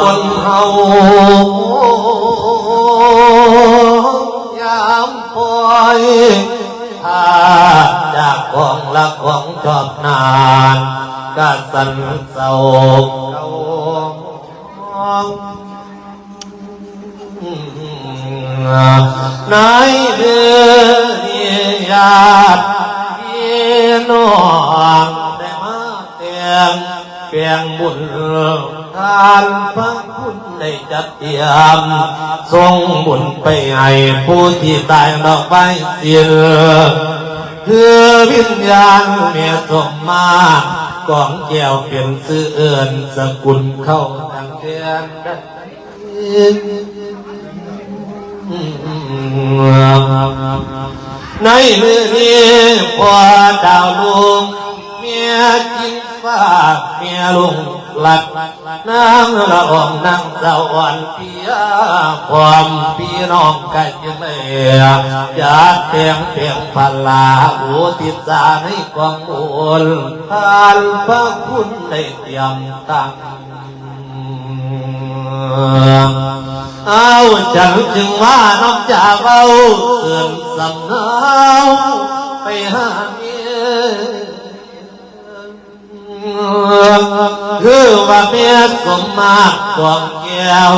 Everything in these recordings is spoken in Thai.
คนเฮายามปล่อยถ้าจากของรักของชอบนานก็สันเศร้าเจ้านายเดือญาติพี่น้องได้มาเตียงเปียงบุญ ทานพระคุณได้จัดเตรียมส่งบุญไปให้ผู้ที่ตายดอกไม้เสียคือวิญญาณเมียสมมากองแก้วเป็นสื่อเอื่นสกุลเข้าทางเดือนในมือนี้พอดาวลุงเมียกิน ฟ้าเมียลุงหลักนางละอองนางสาวอ่อนเพียความพี่น้องกันยังไม่อยากเพียงเพียงพลาอุติสาให้กองบุญทานพระคุณได้เตรียมตั้งเอาจังจึงว่าน้องจะเบาเตือนสำเนาไปหา คือว่าเมียสมมาตรกวางแก้ว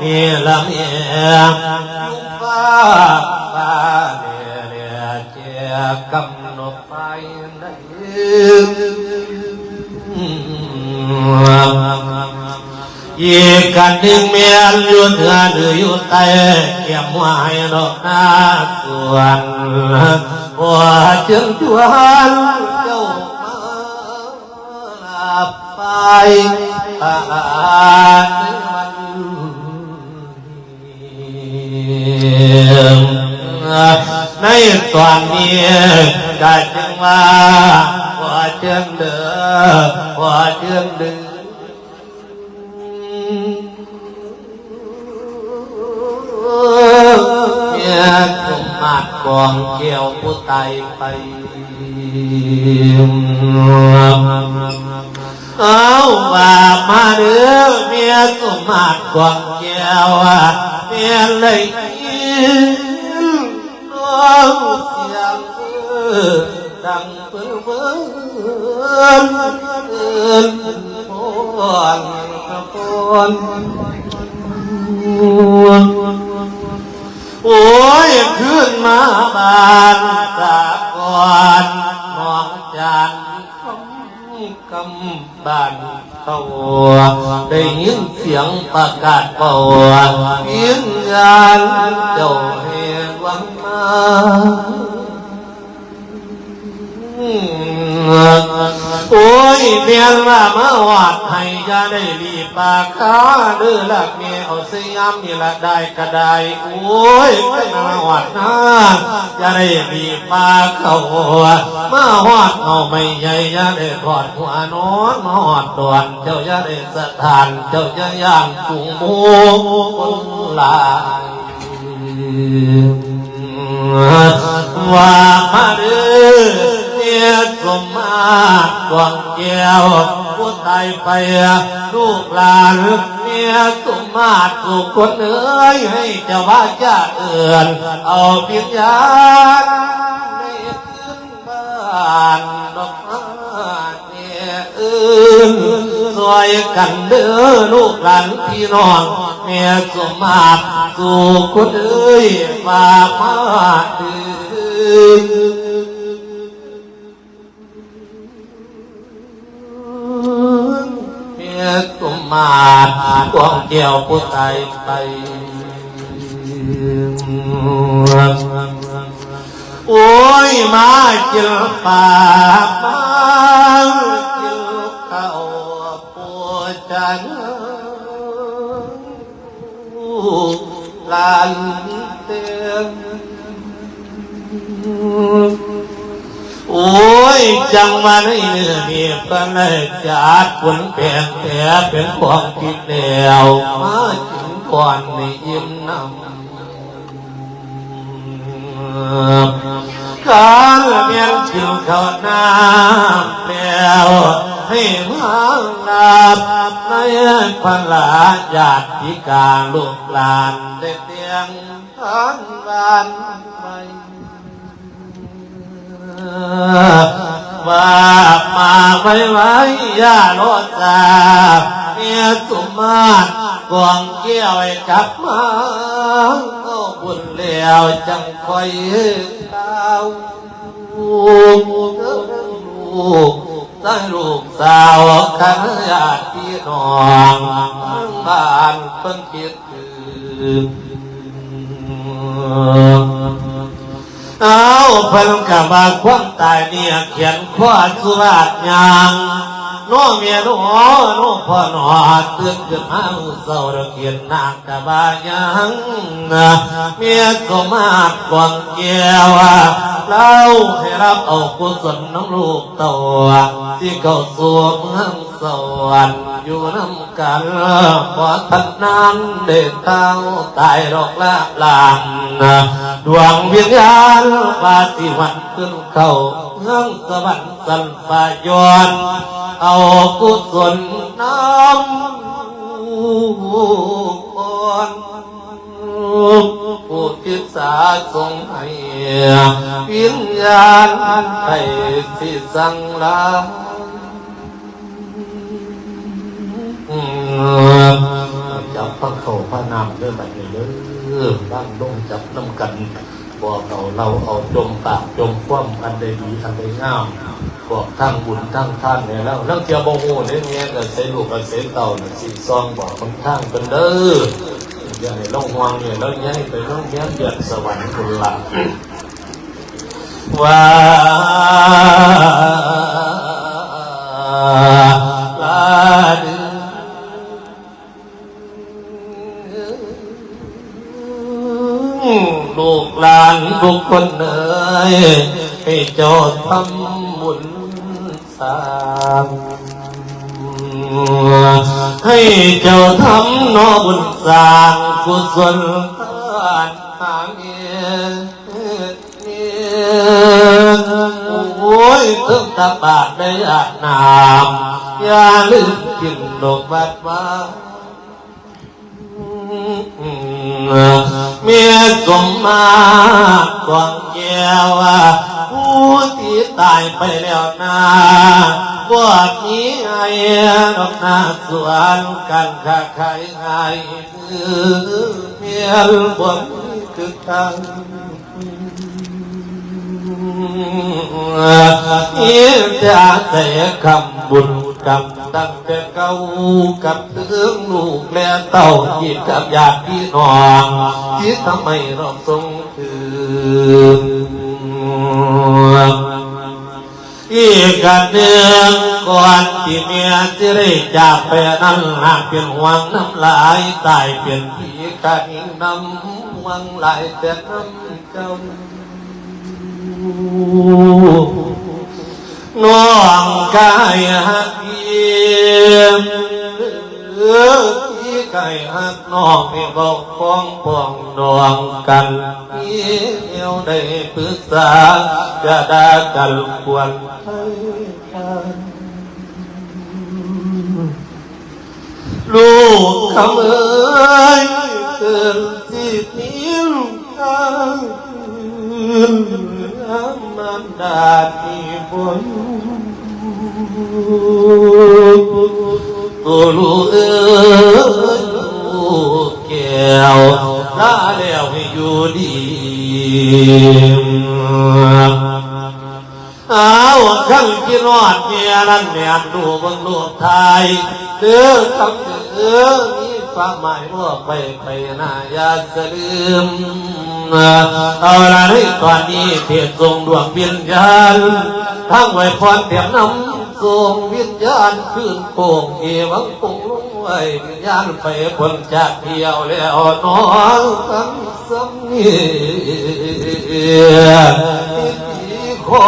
นี่ละเมียฟ้าฟ้าเนี่ยเนี่ยเจียกำหนดไปไหนอีกกันหนึ่งเมียอยู่เหนือหรืออยู่ใต้เกี่ยมไว้ดอกหน้าส่วนหัวจึงชวน ไปปานในตอนนี้ได้จึงว่าหัวเจืองเดือหัวเจืองเดือเมียสมมาตรกองเกี่ยวผู้ตายไป เอาว่ามาเด้อเมียสมมาตรกองเกี่ยวเมียเลยยินน้องเสียงดังเปิ้ลเปิ้ลเอิ้นพอนพอนโอ้ยขึ้นมาบานสะก่อน บานเขาได้ยินเสียงประกาศเป่ายินงานเจ้าเฮวังมา โอ้ยเมียนว่ามาวัดให้ยาได้รีบปากขาเดือละเมียเอาสยามนี่ละได้ก็ได้โอ้ยไปมาวัดนะยาได้รีบปากเขามาวัดเอาไม่ใหญ่ยาได้ถอดหัวนอนมาหอดด่วนเจ้ายาได้สถานเจ้าจะย่างกุงมูคนหลายว่ามาเด้อ เมียสมมาตรกวางแก้วผู้ตายไปลูกหลานเมียสมมาตรถูกคนเอ้ยให้เจ้าว่าจะเอื่อนเอาเพียงยานในขึ้นบ้านดอกไม้เนี่ยอื่นซอยกันเด้อลูกหลานพี่น้องเมียสมมาตรสู่คนเอ้ยฝากมาเดือ มาตรกวงเกี่ยวผู้ตายไปโอ้ยมาจิลปากมาจิลเข้าปวดจันลาน จังมาในเนื้อมีปนเลยจัดผลเปลี่ยนแผลเป็นของกินแล้วมาถึงก่อนในยิ้มนำการเมียนกินข้าน้ำแล้วให้มาลาบในพันลาญาติกาลูกหลานได้เตียงทานบ้านไป ว่ามาไว้ไว้ย่าโลดสาเมียสุมาตกวงเกี้ยวไอ้กลับมาโอ้บุญแล้วจังคอยเท้าลูกได้ลูกสาวขันญาติพี่น้องบ้านเพิ่งคิดถึง เอาเพิ่นกับว่าความตายเนี่ยเขียนข้อสุราษฎร์ยางน้อเมียน้อน้อพ่อหนอตื่นขึ้นมาเศร้าระเกียนนางกะบายังเมียสมมาตรกวางเกี่ยว เล่าให้รับเอากุศลน้องลูกตัวที่เข้าสู่เมืองสวรรค์อยู่น้ำกันพอทันนั้นเด็กเต้าตายรอกละลางดวงวิญญาณปาฏิวันขึ้นเข้าเมืองสวรรค์สันปายอนเอากุศลน้ำคน ผู้ทิศาทรงให้วิญญาณให้ที่สังลาจับพระเขาพระนามเรื่องแบบนี้เด้อบ้างต้องจับน้ำกันบอกเราเราเอาจมปากจมคว่ำอันใดดีอันใดงามบอกทั้งบุญทั้งท่านเนี่ยแล้วเรื่องเทียวโมโหเนี่ยเนี่ยกับเสลูกกับเสเต่าน่ะสีซองบอกคนข้างเป็นเด้อ อย่าให้ล่องวางเนี่ยแล้วย้ายไปล่องย้มเดือดสวรรค์คนละว่าลาดือลูกหลานทุกคนเอ่ยให้เจ้าทำบุญสร้าง ให้เจ้าทำนอบุญสร้างกุศลทานหาเมีโอ้ยเพิ่งตาบาดได้อาน้ำอย่าลืมกินดอกบัดมาเมียสมมาตรกวางแก้วผู้ที่ตายไปแล้วนา บวชนี้ไอ้ดอกนาสวนกันค้าขายไงเมียบวชคือทางอีจะเสียคำบุญกับตั้งแต่เก่ากับถึงลูกและเต้าจิตกับญาติพี่น้องที่ทำไมเราทรงคืน อีกกันเดือนก่อนที่เมียจะได้จากไปนั่งหากเป็นหวังน้ำลายตายเป็นผีกันน้ำหวังไหลายแต่น้ำเจ้าน้องกายหักเยี่ยม ออที่ไกายหักน้องให้บอกฟ้องปองดวงกันพี่เที่ยวได้ปรึกษาจะได้กันควรให้กันลูกคำเอ้ยเกินสิบนิ้วข้างมันดาที่บน ลูกเอ้ยลูกแก้วลาแล้วให้อยู่ดีเอาขันกินรอดเมียนั้นแม่ดูบังลูกไทยเด้อคำเด้อมีความหมายว่าไปไปนายาสลืมเอาละในตอนนี้เทียนทรงดวงวิญญาณทั้งไว้พรเตรียมน้ำ ทรงวิญญาณขึ้นโป่งเอวังปุ่งลงไว้วิญญาณไปพ้นจากเที่ยวแล้วน้องทั้งสำเนีขอ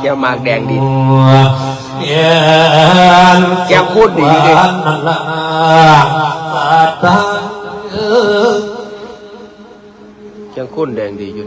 แก้วมากแดงดินเพียนแกพูดดีดินั่นละสัตาเออเชียงคุ้นแดงดีอยู่